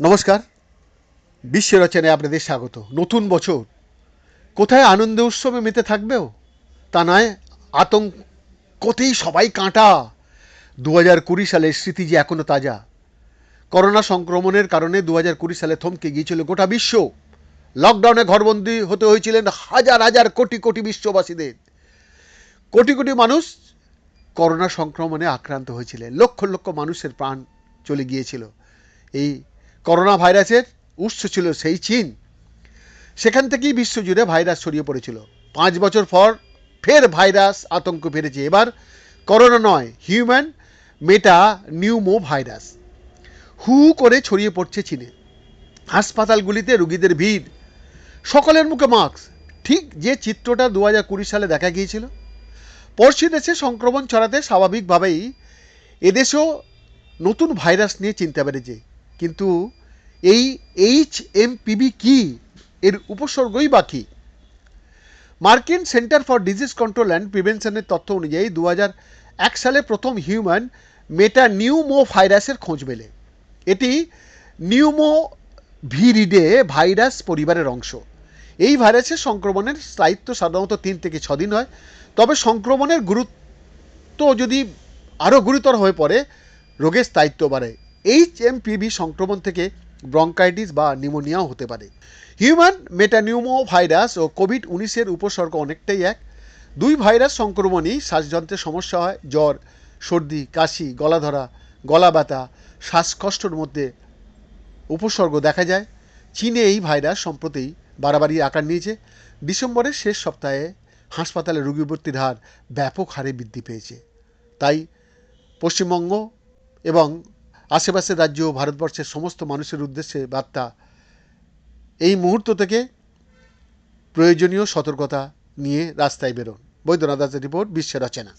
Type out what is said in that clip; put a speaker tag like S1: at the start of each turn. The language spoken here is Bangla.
S1: নমস্কার। বিশ্ব রচনায় আপনাদের স্বাগত। নতুন বছর। কোথায় আনন্দ উৎসবে মেতে থাকবেও? তা নয়, আতঙ্কতেই সবাই কাঁটা। দু হাজার কুড়ি সালের স্মৃতি যে এখনও তাজা। করোনা সংক্রমণের কারণে দু হাজার কুড়ি সালে থমকে গিয়েছিল গোটা বিশ্ব। লকডাউনে ঘরবন্দি হতে হয়েছিলেন হাজার হাজার কোটি কোটি বিশ্ববাসীদের। কোটি কোটি মানুষ করোনা সংক্রমণে আক্রান্ত হয়েছিলেন। লক্ষ লক্ষ মানুষের প্রাণ চলে গিয়েছিল। এই করোনা ভাইরাসের উৎস ছিল সেই চীন। সেখান থেকেই বিশ্বজুড়ে ভাইরাস ছড়িয়ে পড়েছিল। পাঁচ বছর পর ফের ভাইরাস আতঙ্ক ফেরেছে। এবার করোনা নয়, হিউম্যান মেটা নিউমো ভাইরাস হু করে ছড়িয়ে পড়ছে চীনে। হাসপাতালগুলিতে রুগীদের ভিড়। সকলের মুখে মাস্ক। ঠিক যে চিত্রটা দু হাজার কুড়ি সালে দেখা গিয়েছিল। পড়শি দেশে সংক্রমণ ছড়াতে স্বাভাবিকভাবেই এদেশেও নতুন ভাইরাস নিয়ে চিন্তা বেড়েছে। কিন্তু এই এইচ এম পিভি কি? এর উপসর্গই বাকি মার্কিন Center for Disease Control and প্রিভেনশনের তথ্য অনুযায়ী দু এক সালে প্রথম হিউম্যান মেটা নিউমো ভাইরাসের খোঁজ মেলে। এটি নিউমো ভিরিডে ভাইরাস পরিবারের অংশ। এই ভাইরাসের সংক্রমণের স্থায়িত্ব সাধারণত তিন থেকে ছ দিন হয়। তবে সংক্রমণের গুরুত্ব যদি আরও গুরুতর হয়ে পড়ে, রোগের স্থায়িত্ব বাড়ে। এইচ এম সংক্রমণ থেকে ব্রঙ্কাইটিস বা নিউমোনিয়াও হতে পারে। হিউম্যান মেটানিউমো ভাইরাস ও কোভিড উনিশের উপসর্গ অনেকটাই এক। দুই ভাইরাস সংক্রমণই শ্বাসযন্ত্রের সমস্যা হয়, জ্বর, সর্দি, কাশি গলা ধরা গলা ব্যথা শ্বাসকষ্টর মধ্যে উপসর্গ দেখা যায়। চীনে এই ভাইরাস সম্প্রতি বাড়াবাড়ি আকার নিয়েছে। ডিসেম্বরের শেষ সপ্তাহে হাসপাতালে রোগী ভর্তির হার ব্যাপক হারে বৃদ্ধি পেয়েছে। তাই পশ্চিমবঙ্গ এবং আশেপাশের রাজ্য ও ভারতবর্ষের সমস্ত মানুষের উদ্দেশ্যে বার্তা। এই মুহূর্ত থেকে প্রয়োজনীয় সতর্কতা নিয়ে রাস্তায় বেরোন। বৈদ্যনাথ দাসের রিপোর্ট, বিশ্বের রচনা